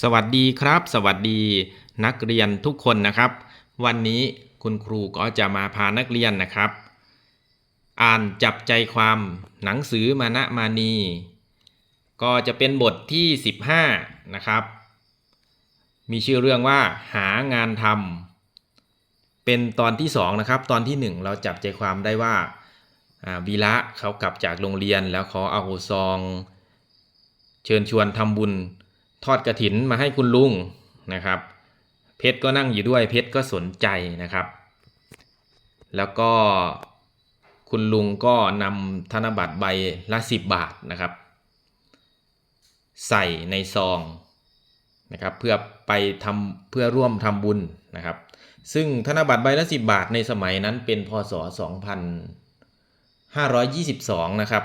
สวัสดีครับ สวัสดีนักเรียนทุกคนนะครับ วันนี้คุณครูก็จะมาพานักเรียนนะครับ อ่านจับใจความหนังสือมานะมานี ก็จะเป็นบทที่ 15 นะครับ มีชื่อเรื่องว่าหางานทำเป็นตอนที่ 2 นะครับ ตอนที่ 1 เราจับใจความได้ว่าวีระเขากลับจากโรงเรียนแล้วขอเอาซอง เชิญชวนทำบุญ ทอดกระถินมาให้คุณลุงนะครับ เพชรก็นั่งอยู่ด้วยเพชรก็สนใจนะครับ แล้วก็คุณลุงก็นำธนบัตรใบละสิบบาทนะครับ ใส่ในซองนะครับ เพื่อไปทำเพื่อร่วมทำบุญนะครับ ซึ่งธนบัตรใบละสิบบาทในสมัยนั้นเป็นพศ 2522 นะครับ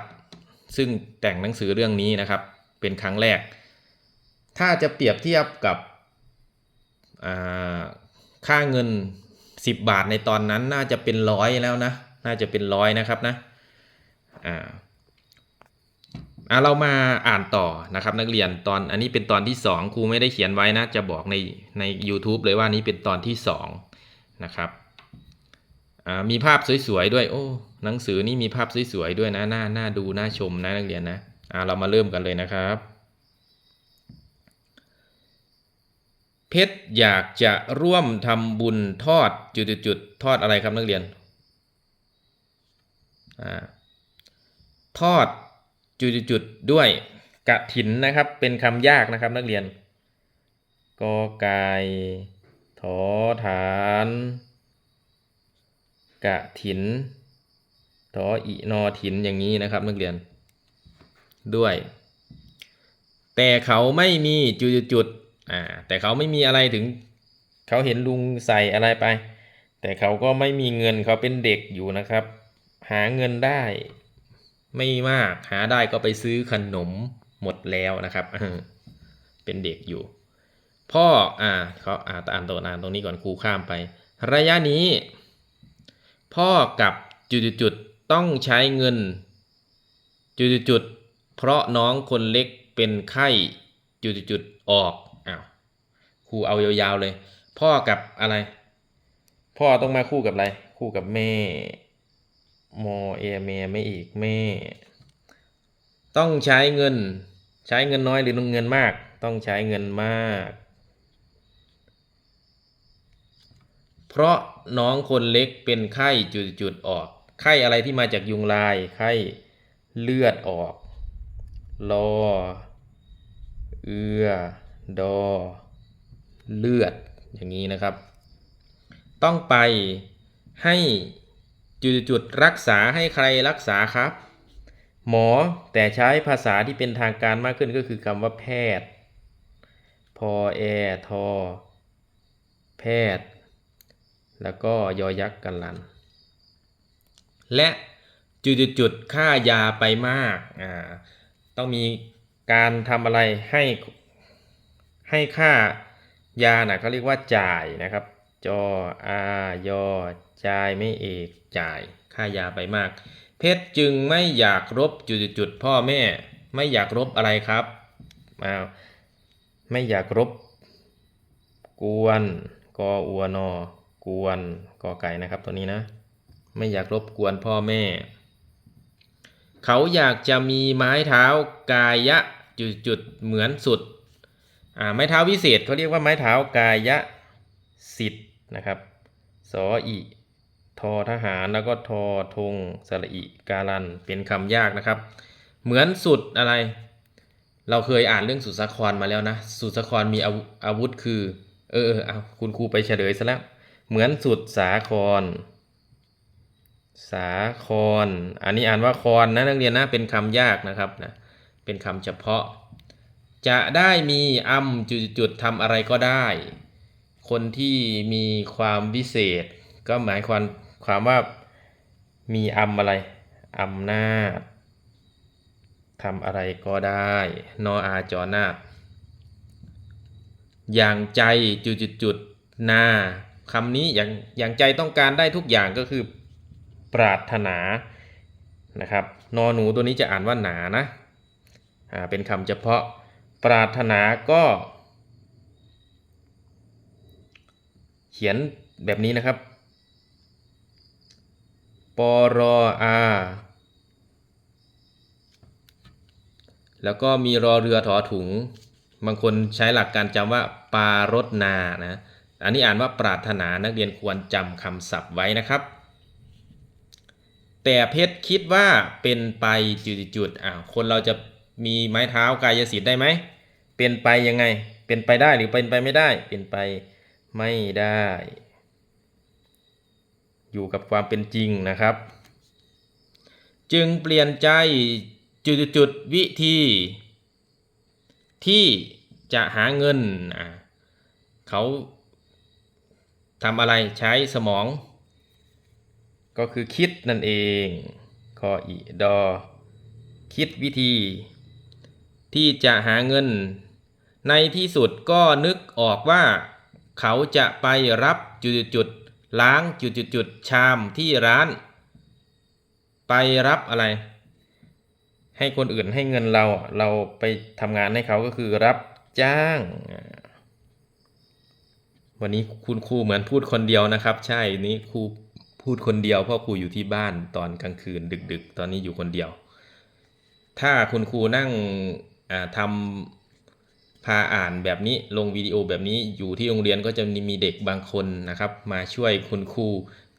ซึ่งแต่งหนังสือเรื่องนี้นะครับ เป็นครั้งแรก ถ้าจะเปรียบเทียบกับค่าเงิน 10 บาทในตอนนั้นน่าจะเป็นร้อยแล้วนะ น่าจะเป็นร้อยนะครับนะอ่าอะเรามาอ่านต่อนะครับนักเรียนตอนอันนี้เป็นตอนที่ 2ครูไม่ได้เขียนไว้นะจะบอกในใน YouTube เลยว่านี้เป็นตอนที่ 2 นะครับอ่ามีภาพสวยๆด้วยโอ้หนังสือนี่มีภาพสวยๆด้วยนะน่าน่าดูน่าชมนะนักเรียนนะอ่าเรามาเริ่มกันเลยนะครับ เพชรอยากจะร่วมทำบุญทอดจุดๆๆทอดอะไรครับนักเรียนอทอดจุดๆๆด้วยกะถินนะครับ เป็นคำยากนะครับนักเรียนกอไก่ถอฐานกะถินถออีนอถินอย่างนี้นะครับนักเรียน ด้วย แต่เขาไม่มีจุดๆ อ่าแต่เขาไม่มีอะไรถึง เขาเห็นลุงใส่อะไรไป แต่เขาก็ไม่มีเงินเขาเป็นเด็กอยู่นะครับ หาเงินได้ ไม่มากหาได้ก็ไปซื้อขนมหมดแล้วนะครับเป็นเด็กอยู่ พ่ออ่าเขาอ่าอ่านตัวอ่านตรงนี้ก่อนครูข้ามไป ระยะนี้ พ่อกับจุดๆต้องใช้เงิน จุดๆเพราะน้องคนเล็กเป็นไข้จุดๆออก ครูเอายาวๆเลย พ่อกับอะไร พ่อต้องมาคู่กับอะไร คู่กับแม่โมเอเมไม่อีกแม่ ต้องใช้เงิน ใช้เงินน้อยหรือเงินมาก ต้องใช้เงินมาก เพราะน้องคนเล็กเป็นไข้จุดๆออก ไข้อะไรที่มาจากยุงลาย ไข้เลือดออก รอ เอือ ดอ เลือดอย่างนี้นะครับ ต้องไปให้จุดๆรักษาให้ใครรักษาครับ หมอแต่ใช้ภาษาที่เป็นทางการมากขึ้นก็คือคำว่าแพทย์ พอแอทอ แพทย์ แล้วก็ยอยักษ์กันลัน และจุดๆๆค่ายาไปมากอ่าต้องมีการทำอะไรให้ให้ค่า ยานะเขาเรียกว่าจ่ายนะครับ จออายอจ่ายไม่เอกจ่าย ค่ายาไปมาก เพชรจึงไม่อยากรบจุดๆๆพ่อแม่ ไม่อยากรบอะไรครับอ้าวไม่อยากรบ กวนกออัวนอกวนกอไก่นะครับตัวนี้นะ ไม่อยากรบกวนพ่อแม่ เขาอยากจะมีไม้เท้ากายะจุดๆเหมือนสุด ไม้เท้าวิเศษเขาเรียกว่าไม้เท้ากายะสิทธ์นะครับสออีทอทหารแล้วก็ทอธงสระอิการันเป็นคำยากนะครับ เหมือนสุดอะไร เราเคยอ่านเรื่องสุสาครมาแล้วนะ สุสาครมีอาวุธคือ เออเออเอาคุณครูไปเฉลยซะแล้ว เหมือนสุดสาคร สาคร อันนี้อ่านว่าคอนนะนักเรียนนะเป็นคำยากนะครับนะเป็นคำเฉพาะ จะได้มีอำจุดๆๆทำอะไรก็ได้ คนที่มีความวิเศษ ก็หมายความความว่ามีอำอะไรอำนาจทำอะไรก็ได้ นออาจอนาดอย่างใจจุดๆๆนาคำนี้อย่างอย่างใจต้องการได้ทุกอย่างก็คือปรารถนานะครับ นอหนูตัวนี้จะอ่านว่าหนานะ เป็นคำเฉพาะ ปรารถนาก็ เขียนแบบนี้นะครับปรอาแล้วก็มีรอเรือถอถุง บางคนใช้หลักการจำว่า ปารถนานะ อันนี้อ่านว่าปรารถนานักเรียนควรจำคำศัพท์ไว้นะครับ แต่เพชรคิดว่าเป็นไปจุดๆอ่าคนเราจะ มีไม้เท้ากายสิทธิ์ได้ไหม เป็นไปยังไง เป็นไปได้หรือเป็นไปไม่ได้ เป็นไปไม่ได้ อยู่กับความเป็นจริงนะครับ จึงเปลี่ยนใจจุดๆวิธี ที่จะหาเงิน เขาทำอะไรใช้สมอง ก็คือคิดนั่นเองคออีดอคิดวิธี ที่จะหาเงิน ในที่สุดก็นึกออกว่า เขาจะไปรับจุดๆล้างจุดๆชามที่ร้าน ไปรับอะไร ให้คนอื่นให้เงินเราเราไปทำงานให้เขาก็คือรับจ้าง วันนี้คุณครูเหมือนพูดคนเดียวนะครับ ใช่นี้ครูพูดคนเดียวเพราะครูอยู่ที่บ้านตอนกลางคืนดึก ๆ ตอนนี้อยู่คนเดียว ถ้าคุณครูนั่ง ทำพาอ่านแบบนี้ลงวิดีโอแบบนี้อยู่ที่โรงเรียนก็จะมีเด็กบางคนนะครับ มาช่วยคุณครู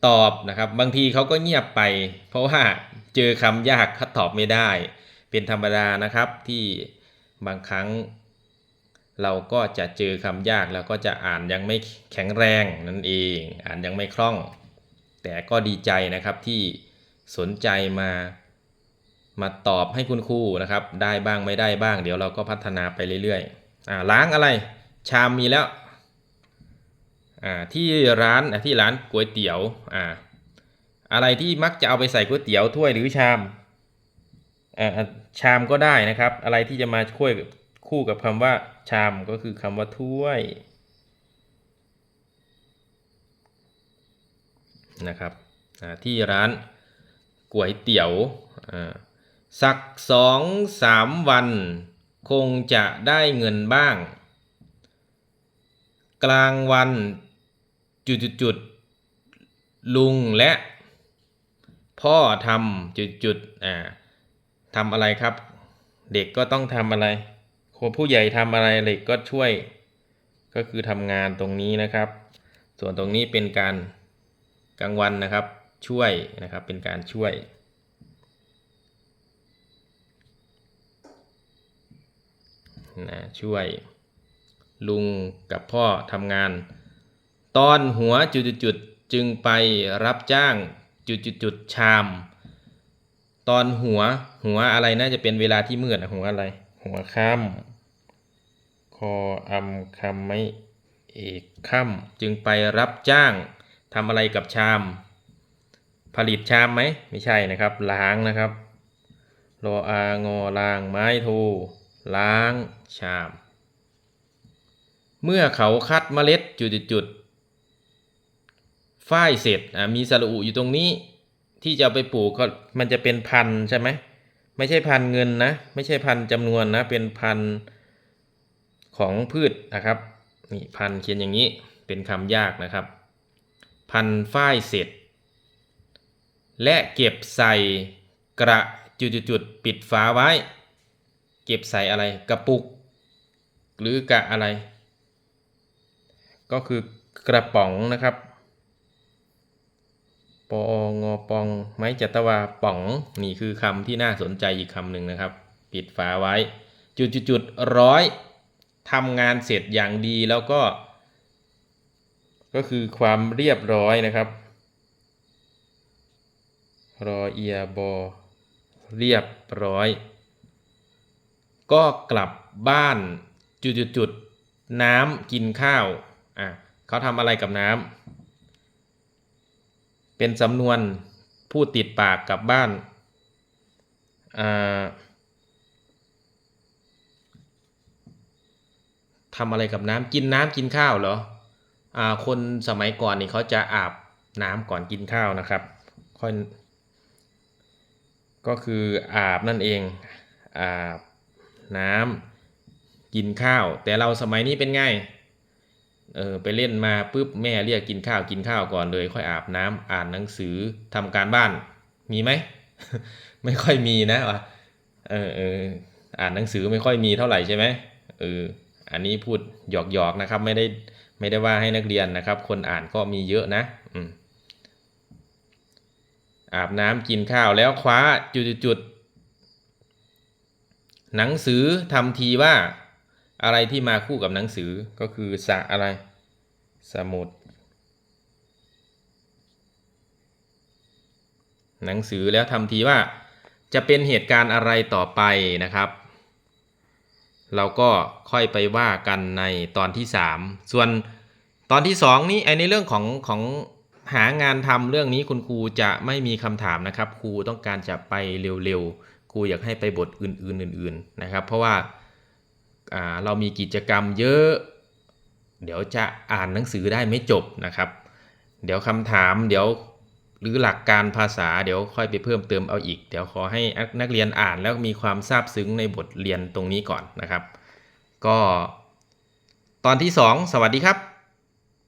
ตอบนะครับ บางทีเขาก็เงียบไป เพราะว่าเจอคำยากเขาตอบไม่ได้ เป็นธรรมดานะครับที่บางครั้งเราก็จะเจอคำยากแล้วก็จะอ่านยังไม่แข็งแรงนั่นเอง อ่านยังไม่คล่อง แต่ก็ดีใจนะครับที่สนใจมา มาตอบให้คุณครูนะครับ ได้บ้างไม่ได้บ้าง เดี๋ยวเราก็พัฒนาไปเรื่อยๆอ่าล้างอะไร ชามมีแล้วอ่าที่ร้านที่ร้านก๋วยเตี๋ยวอ่าอะไรที่มักจะเอาไปใส่ก๋วยเตี๋ยวถ้วยหรือชามอ่าชามก็ได้นะครับ อะไรที่จะมาช่วยคู่กับคำว่าชามก็คือคำว่าถ้วยนะครับที่ร้านก๋วยเตี๋ยว สักสองสามวัน คงจะได้เงินบ้าง กลางวันจุดๆลุงและ พ่อทำจุดๆอ่าทำอะไรครับ เด็กก็ต้องทำอะไรคนผู้ใหญ่ทำอะไรเด็กก็ช่วย ก็คือทำงานตรงนี้นะครับ ส่วนตรงนี้เป็นการกลางวันนะครับช่วยนะครับเป็นการช่วย นะช่วยลุงกับพ่อทำงาน ตอนหัวจุดๆจึงไปรับจ้างจุดๆชาม ตอนหัวหัวอะไรน่าจะเป็นเวลาที่มืดนะหัวอะไร หัวค่ำคออำคำไม่เอกค่ำจึงไปรับจ้างทำอะไรกับชาม ผลิตชามไหมไม่ใช่นะครับล้างนะครับรออางอลางไม้โท ล้างชาม เมื่อเขาคัดเมล็ดจุดๆฝ้ายเสร็จมีสระอุอยู่ตรงนี้ ที่จะไปปลูกก็มันจะเป็นพันใช่ไหมไม่ใช่พันเงินนะ ไม่ใช่พันจำนวนนะ เป็นพันของพืชนะครับนี่พันเขียนอย่างนี้เป็นคำยากนะครับ พันฝ้ายเสร็จ และเก็บใส่กระจุดๆปิดฝาไว้ เก็บใส่อะไรกระปุก หรือกะอะไร ก็คือกระป๋องนะครับปองอปอง ไม้จัตวาป๋อง นี่คือคำที่น่าสนใจอีกคำหนึ่งนะครับ ปิดฝาไว้ จุดจุดจุดร้อยทำงานเสร็จอย่างดีแล้วก็ ก็คือความเรียบร้อยนะครับ รอเอียบอ เรียบร้อย ก็กลับบ้านจุดจุดจุดน้ำกินข้าวอะเขาทำอะไรกับน้ำเป็นสำนวนพูดติดปากกลับบ้านทำอะไรกับน้ำกินน้ำกินข้าวเหรออคนสมัยก่อนนี่เขาจะอาบน้ำก่อนกินข้าวนะครับค่อยก็คืออาบนั่นเองอาบ น้ำกินข้าว แต่เราสมัยนี้เป็นไงเออไปเล่นมาปุ๊บแม่เรียกกินข้าวกินข้าวก่อนเลย ค่อยอาบน้ำอ่านหนังสือทำการบ้าน มีไหมไม่ค่อยมีนะวะเออเอออ่านหนังสือไม่ค่อยมีเท่าไหร่ใช่ไหมเอออันนี้พูดหยอกหยอกๆนะครับ ไม่ได้ไม่ได้ว่าให้นักเรียนนะครับ คนอ่านก็มีเยอะนะอืมอาบน้ำกินข้าวแล้วคว้าจุดๆ หนังสือทำทีว่าอะไรที่มาคู่กับหนังสือก็คือสะอะไร สมุด หนังสือแล้วทำทีว่าจะเป็นเหตุการณ์อะไรต่อไปนะครับ เราก็ค่อยไปว่ากันในตอนที่ 3 ส่วนตอนที่ 2 นี้ไอในเรื่องของของหางานทำเรื่องนี้คุณครูจะไม่มีคำถามนะครับ ครูต้องการจะไปเร็วๆ ครูอยากให้ไปบทอื่นๆอื่นๆนะครับ เพราะว่าาเรามีกิจกรรมเยอะ เดี๋ยวจะอ่านหนังสือได้ไม่จบนะครับ เดี๋ยวคำถามเดี๋ยวหรือหลักการภาษาเดี๋ยวค่อยไปเพิ่มเติมเอาอีก เดี๋ยวขอให้นักเรียนอ่านแล้วมีความซาบซึ้งในบทเรียนตรงนี้ก่อนนะครับ ก็ตอนที่ 2 สวัสดีครับ